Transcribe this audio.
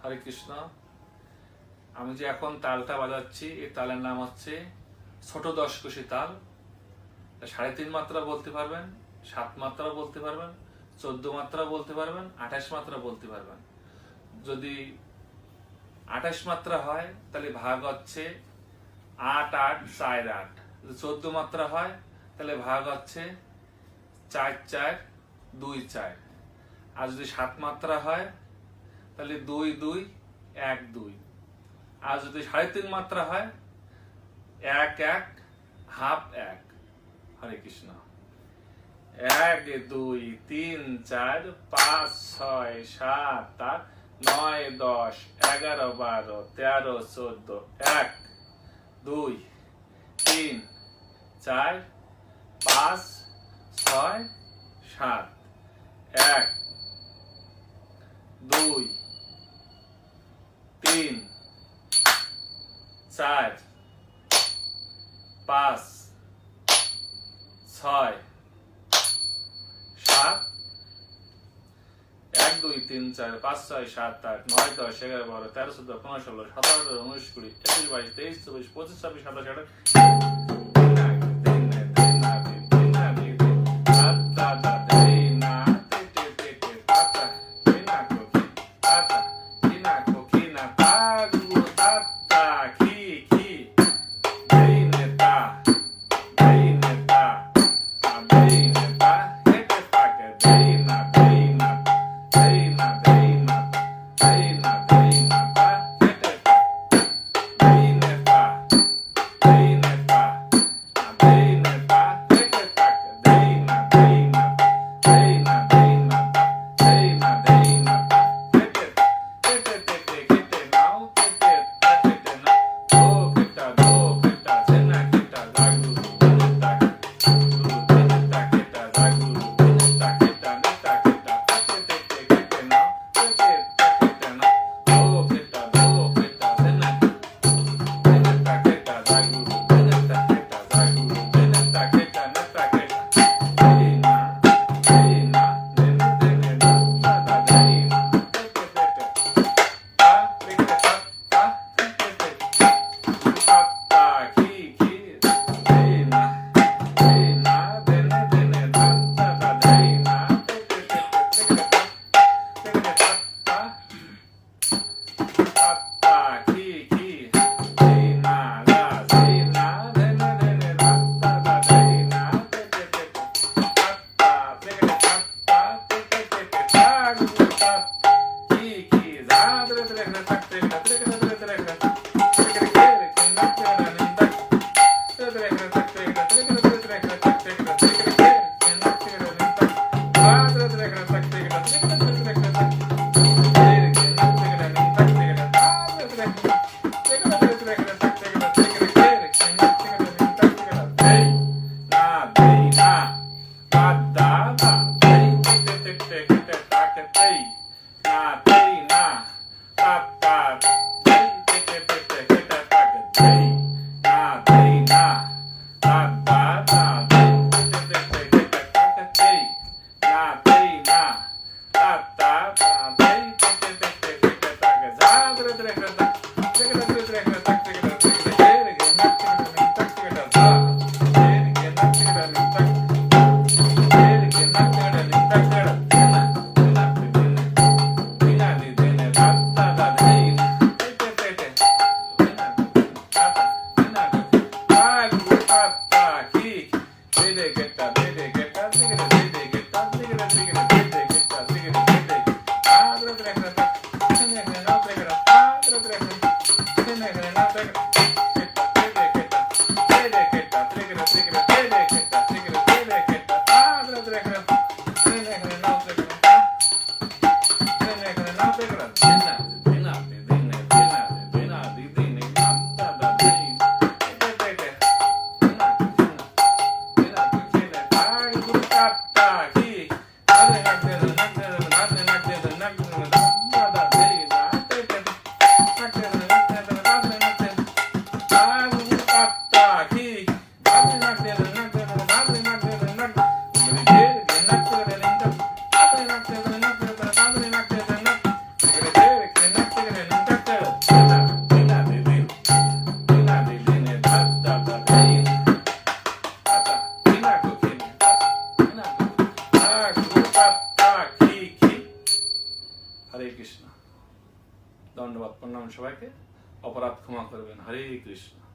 হরে কৃষ্ণ। আমি যে এখন তালটা বাজাচ্ছি এই তালের নাম হচ্ছে ছোট দশকুশি তাল সাড়ে তিন মাত্রা বলতে পারবেন, সাত মাত্রা বলতে পারবেন, চোদ্দ মাত্রা বলতে পারবেন, আঠাশ মাত্রা বলতে পারবেন। যদি আঠাশ মাত্রা হয়, তাহলে ভাগ হচ্ছে আট আট, চার, আট। যদি চোদ্দ মাত্রা হয়, তাহলে ভাগ হচ্ছে চার চার, দুই, চার। আর যদি সাত মাত্রা হয় তাহলে দুই দুই, এক, দুই। আর যদি সাড়ে তিন মাত্রা হয়, এক এক, হাফ, এক। হরে কৃষ্ণ। এক, দুই, তিন, চার, পাঁচ, ছয়, সাত, আট, নয়, দশ, এগারো, বারো, তেরো, চোদ্দ, এক, দুই, তিন, চার, পাঁচ, ছয়, সাত, এক, দুই তিন, চার, পাঁচ, ছয়, সাত, এক, দুই, তিন, চার, পাঁচ, ছয়, সাত, আট, নয়, দশ, এগারো, বারো, তেরো, চোদ্দ, পনেরো, ষোলো, সতেরো উনিশ, কুড়ি একুশ বাইশ, তেইশ, চব্বিশ, পঁচিশ, ছাব্বিশ, সাতাশ, আঠাশ parte de la nah, baby, Krishna দণ্ডবাদ প্রণাম সবাইকে অপরাধ ক্ষমা করবেন হরে কৃষ্ণ